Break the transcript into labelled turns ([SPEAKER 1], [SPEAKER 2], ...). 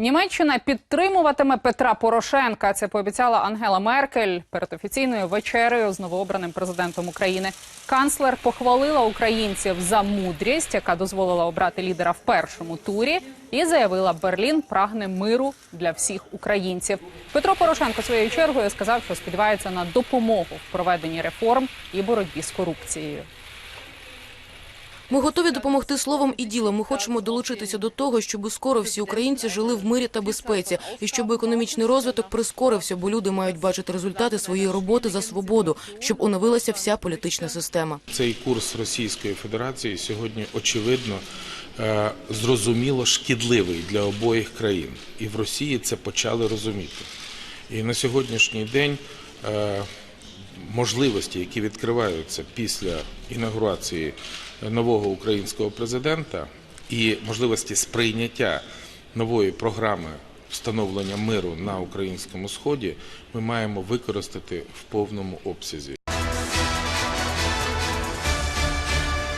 [SPEAKER 1] Німеччина підтримуватиме Петра Порошенка. Це пообіцяла Ангела Меркель перед офіційною вечерею з новообраним президентом України. Канцлер похвалила українців за мудрість, яка дозволила обрати лідера в першому турі, і заявила, Берлін прагне миру для всіх українців. Петро Порошенко своєю чергою сказав, що сподівається на допомогу в проведенні реформ і боротьбі з корупцією.
[SPEAKER 2] Ми готові допомогти словом і ділом. Ми хочемо долучитися до того, щоб скоро всі українці жили в мирі та безпеці, і щоб економічний розвиток прискорився, бо люди мають бачити результати своєї роботи за свободу, щоб оновилася вся політична система.
[SPEAKER 3] Цей курс Російської Федерації сьогодні очевидно е, зрозуміло шкідливий для обох країн, і в Росії це почали розуміти. І на сьогоднішній день е, можливості, які відкриваються після інаугурації нового українського президента, і можливості сприйняття нової програми встановлення миру на українському сході, ми маємо використати в повному обсязі.